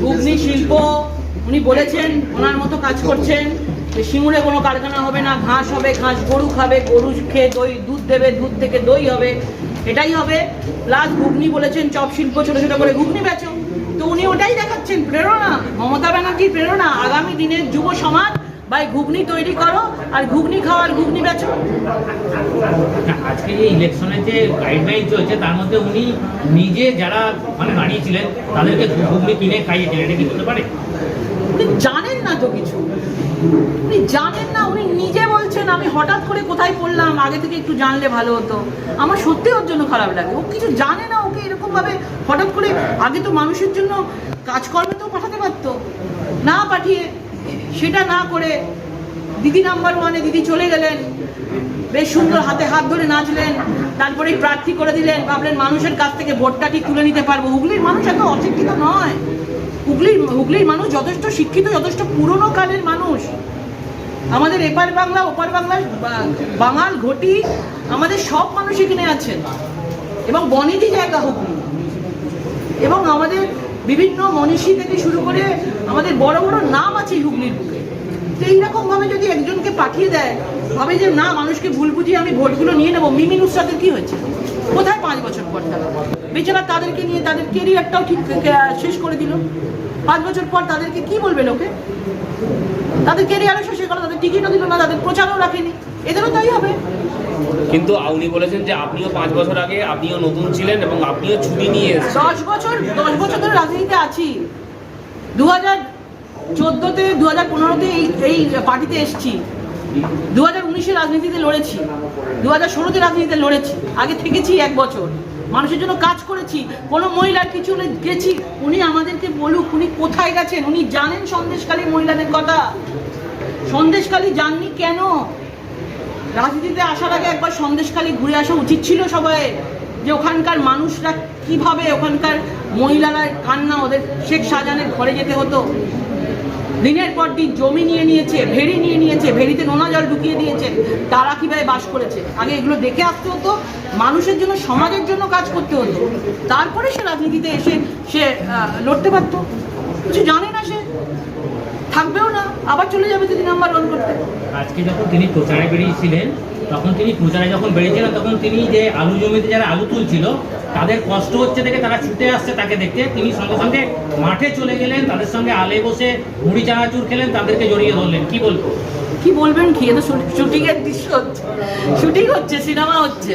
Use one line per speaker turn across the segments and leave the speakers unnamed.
ঘুগনি শিল্প, উনি বলেছেন, ওনার মতো কাজ করছেন, যে সিঙ্গুরে কোনো কারখানা হবে না, ঘাস হবে, ঘাস গরু খাবে, গরু খেয়ে দই, দুধ দেবে, দুধ থেকে দই হবে, এটাই হবে। প্লাস ঘুগনি বলেছেন, চপ শিল্প ছোটো ছোটো করে ঘুগনি বেচো। তো উনি ওটাই দেখাচ্ছেন, প্রেরণা, মমতা ব্যানার্জির প্রেরণা, আগামী দিনের যুব সমাজ ভাই ঘুগনি তৈরি করো আর ঘুগনি খাও আর ঘুগনি বেচো।
আজকে যে ইলেকশনের যে গাইডলাইন চলছে তার মধ্যে উনি নিজে যারা মানে দাঁড়িয়েছিলেন তাদেরকে ঘুগনি কিনে খাইয়েছিলেন এটা কি হতে পারে?
উনি জানেন না তো কিছু। উনি জানেন না উনি নিজে বলছেন আমি হঠাৎ করে কোথায় পড়লাম আগে থেকে একটু জানলে ভালো হতো। আমার সত্যি ওর জন্য খারাপ লাগে। ও কিছু জানে না ওকে এরকম ভাবে হঠাৎ করে আগে তো মানুষের জন্য কাজকর্মে তো পাঠাতে পারতো। না পাঠিয়ে সেটা না করে দিদি নাম্বার ওয়ানে দিদি চলে গেলেন। বেশ সুন্দর হাতে হাত ধরে নাচলেন, তারপরে প্রার্থী করে দিলেন, ভাবলেন মানুষের কাছ থেকে ভোটটা ঠিক তুলে নিতে পারব। হুগলির মানুষ এত অশিক্ষিত নয়। হুগলির হুগলির মানুষ যথেষ্ট শিক্ষিত, যথেষ্ট পুরনো কালের মানুষ। আমাদের এপার বাংলা, ওপার বাংলার বাঙাল ঘটি আমাদের সব মানুষ এখানে আছেন। এবং বনেদি জায়গা হুগলি। এবং আমাদের বিভিন্ন মনীষী থেকে শুরু করে আমাদের বড় বড় নাম আছে হুগলির বুকে। তো এইরকমভাবে যদি একজনকে পাঠিয়ে দেয়, ভাবে যে না, মানুষকে ভুল বুঝিয়ে আমি ভোটগুলো নিয়ে নেব মিমিন উৎসাদের কী হয়েছে? কোথায় পাঁচ বছর পর তারা? বেচারা তাদেরকে নিয়ে তাদের কেরিয়ারটাও ঠিক শেষ করে দিল। পাঁচ বছর পর তাদেরকে কি বলবে লোকে তাদের কেরিয়ারও শেষ হয়ে গেল তাদের টিকিটও দিল না তাদের প্রচারও রাখেনি। এদেরও তাই হবে।
কিন্তু উনি বলেছেন যে আপনিও পাঁচ বছর আগে আপনিও নতুন ছিলেন এবং আপনিও ছুটি নিয়ে এসেছেন।
দশ বছর দশ বছর ধরে রাজনীতিতে আছি। দু হাজার চোদ্দোতে দু হাজার পনেরোতে এই এই পার্টিতে এসছি। দু হাজার উনিশে রাজনীতিতে লড়েছি। দু হাজার ষোলোতে রাজনীতিতে লড়েছি। আগে থেকেছি এক বছর। মানুষের জন্য কাজ করেছি, কোনো মহিলার কিছু গেছি, উনি আমাদেরকে বলুক, উনি কোথায় গেছেন, উনি জানেন সন্দেশকালী মহিলাদের কথা। সন্দেশকালী জাননি কেন? রাজনীতিতে আসার আগে একবার সন্দেশকালী ঘুরে আসা উচিত ছিল সবাই, যে ওখানকার মানুষরা কীভাবে ওখানকার মহিলারা কান্না, ওদের শেখ শাহজাহানের ঘরে যেতে হতো। দিনের পর দিন জমি নিয়ে নিয়েছে, ভেড়ি নিয়ে নিয়েছে, ভেড়িতে নোনা জল ঢুকিয়ে দিয়েছে, তারা কীভাবে বাস করেছে? আগে এগুলো দেখে আসতে হতো, মানুষের জন্য, সমাজের জন্য কাজ করতে হতো। তারপরে সে রাজনীতিতে এসে সে লড়তে পারত। কিছু জানে না সে। থাকবেও না, আবার চলে যাবে যদি নাম্বার ওয়ান করতে।
আজকে যখন তিনি প্রচারে বেরিয়েছিলেন তখন তিনি প্রচারে যখন বেরিয়েছিলেন তখন তিনি যে আলু জমিতে যারা আলু তুলছিল তাদের কষ্ট হচ্ছে দেখে তারা ছুটে আসছে তাকে দেখতে। তিনি সঙ্গে সঙ্গে মাঠে চলে গেলেন তাদের সঙ্গে আলে বসে মুড়ি চানাচুর খেলেন তাদেরকে জড়িয়ে ধরলেন। কি বলব?
কি বলবেন কি? এটা শুটিং এর দৃশ্য হচ্ছে। শুটিং হচ্ছে সিনেমা হচ্ছে।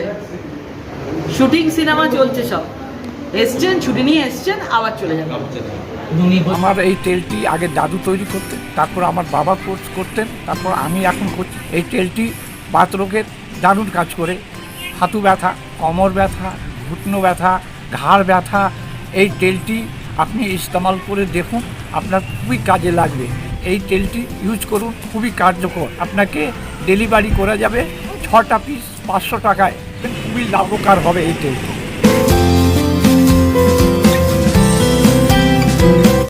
শুটিং সিনেমা চলছে সব। এসছেন ছুটি নিয়ে এসছেন আবার চলে যাবেন।
উনি
আমার এই তেলটি আগে দাদু তৈরি করতেন তারপর আমার বাবা কোর্স করতেন তারপর আমি এখন করছি। এই তেলটি বাতরোগের দারুণ কাজ করে। হাতু ব্যথা, কমর ব্যথা, ঘুটনো ব্যথা, ঘাড় ব্যথা, এই তেলটি আপনি ইস্তেমাল করে দেখুন, আপনার খুবই কাজে লাগবে। এই তেলটি ইউজ করুন, খুবই কার্যকর। আপনাকে ডেলিভারি করা যাবে ছটা পিস পাঁচশো টাকায়। খুবই লাভকার হবে এই তেল